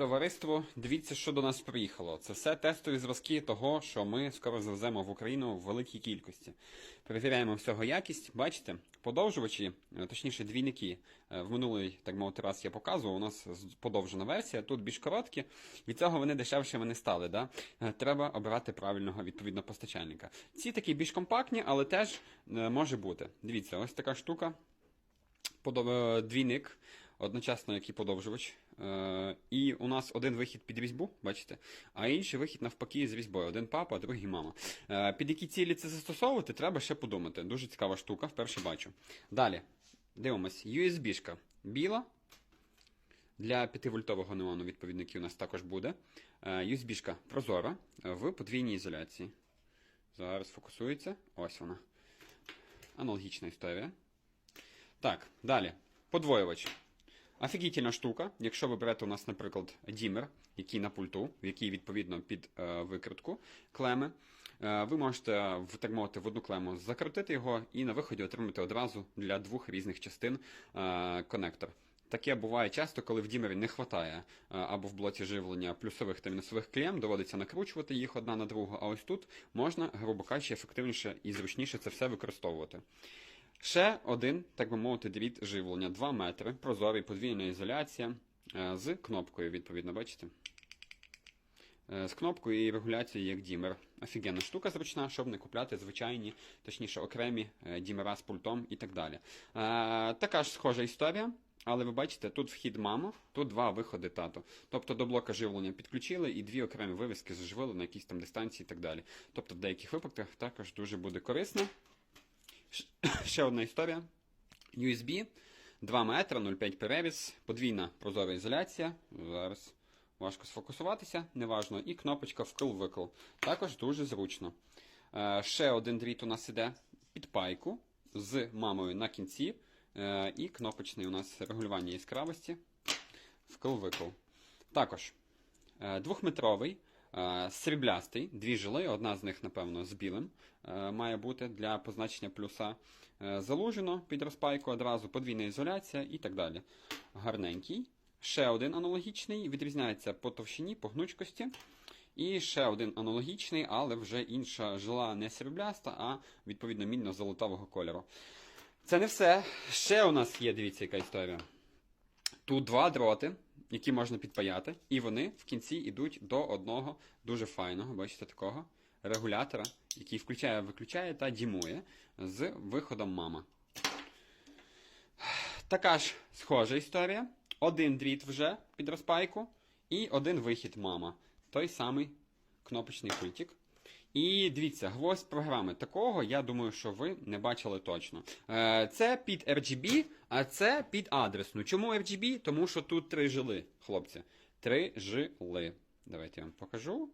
Товариство, дивіться, що до нас приїхало. Це все тестові зразки того, що ми скоро завеземо в Україну в великій кількості. Перевіряємо всього якість. Бачите, подовжувачі, е, точніше, двійники. е, В минулий, так мовити, раз я показував. У нас подовжена версія, тут більш короткі. Від цього вони дешевшими не стали. Да? Е, Треба обирати правильного відповідно постачальника. Ці такі більш компактні, але теж може бути. Дивіться, ось така штука. Двійник, одночасно як і подовжувач. Е, І у нас один вихід під різьбу, бачите, а інший вихід навпаки з різьбою. Один папа, другий мама. Е, Під які цілі це застосовувати, треба ще подумати. Дуже цікава штука, вперше бачу. Далі, дивимось, USB-шка біла. Для 5-вольтового неону відповідники у нас також буде. Е, USB-шка прозора в подвійній ізоляції. Зараз фокусується. Ось вона. Аналогічна історія. Так, далі. Подвоювач. Офігітельна штука. Якщо ви берете у нас, наприклад, дімер, який на пульту, який відповідно під е, викритку клеми, е, ви можете так мовити в одну клему закрутити його і на виході отримати одразу для двох різних частин е, конектор. Таке буває часто, коли в дімері не вистачає або в блоці живлення плюсових та мінусових клем, доводиться накручувати їх одна на другу, а ось тут можна, грубо кажучи, ефективніше і зручніше це все використовувати. Ще один, так би мовити, дріт живлення 2 метри, прозорий, подвійна ізоляція е, з кнопкою, відповідно, бачите? Е, З кнопкою і регуляцією як дімер. Офігенна штука зручна, щоб не купляти звичайні, точніше окремі е, дімера з пультом і так далі. Така ж схожа історія. Але ви бачите, тут вхід мама, тут два виходи тато. Тобто до блока живлення підключили і дві окремі вивіски заживили на якійсь там дистанції і так далі. Тобто в деяких випадках також дуже буде корисно. Ще одна історія. USB 2 метри, 0,5 переріз, подвійна прозора ізоляція. Зараз важко сфокусуватися, неважно. І кнопочка вкл-викл. Також дуже зручно. Е, Ще один дріт у нас іде під пайку з мамою на кінці. Е, І кнопочний у нас регулювання яскравості. Вкл-викл. Також е, двохметровий, сріблястий, дві жили, одна з них, напевно, з білим е, має бути для позначення плюса. Е, Залужено під розпайку одразу, подвійна ізоляція і так далі. Гарненький. Ще один аналогічний, відрізняється по товщині, по гнучкості. І ще один аналогічний, але вже інша жила не срібляста, а відповідно мідно-золотавого кольору. Це не все. Ще у нас є, дивіться, яка історія. Тут два дроти, які можна підпаяти, і вони в кінці йдуть до одного дуже файного, бачите, такого регулятора, який включає, виключає та дімує з виходом мама. Така ж схожа історія. Один дріт вже під розпайку, і один вихід мама. Той самий кнопочний пультик. І дивіться, гвоздь програми. Такого, я думаю, що ви не бачили точно. Е, Це під RGB, а це під адресну. Чому RGB? Тому що тут три жили, хлопці. Три жили. Давайте я вам покажу.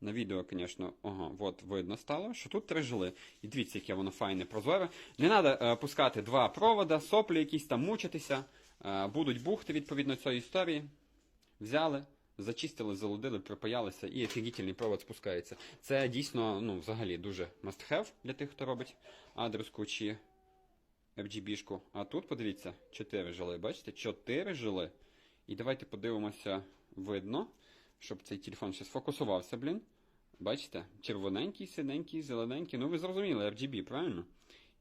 На відео, звісно, ага, от видно стало, що тут три жили. І дивіться, яке воно файне, прозоре. Не треба пускати два провода, соплі якісь там мучитися. Е, будуть бухти відповідно цієї історії. Взяли, зачистили, залудили, припаялися і офігітельний провод спускається. Це дійсно, ну, взагалі дуже must have для тих, хто робить адреску чи RGB-шку. А тут, подивіться, 4 жили. Бачите? 4 жили. І давайте подивимося, видно, щоб цей телефон ще сфокусувався, блін. Бачите? Червоненький, синенький, зелененький. Ну ви зрозуміли, RGB, правильно?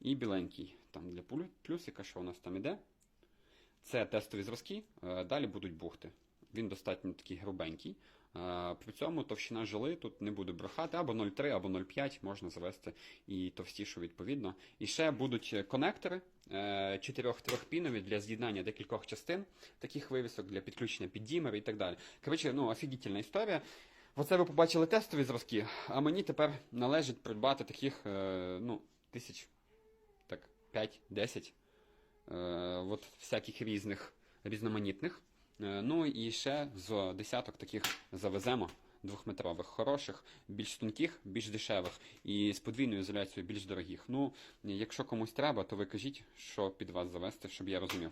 І біленький. Там для плюсика, що у нас там іде. Це тестові зразки, е, далі будуть бухти. Він достатньо такий грубенький. Е, При цьому товщина жили тут не буде брехати, або 0,3, або 0,5 можна завести і товстішу відповідно. І ще будуть е, конектори 4-3-пінові для з'єднання декількох частин, таких вивісок для підключення під дімер і так далі. Коротше, ну, офігітельна історія. Оце ви побачили тестові зразки, а мені тепер належить придбати таких е, ну, тисяч так, 5-10 е, от всяких різних різноманітних. Е, ну і ще з десяток таких завеземо двохметрових, хороших, більш тонких, більш дешевих і з подвійною ізоляцією більш дорогих. Ну, якщо комусь треба, то ви кажіть, що під вас завести, щоб я розумів.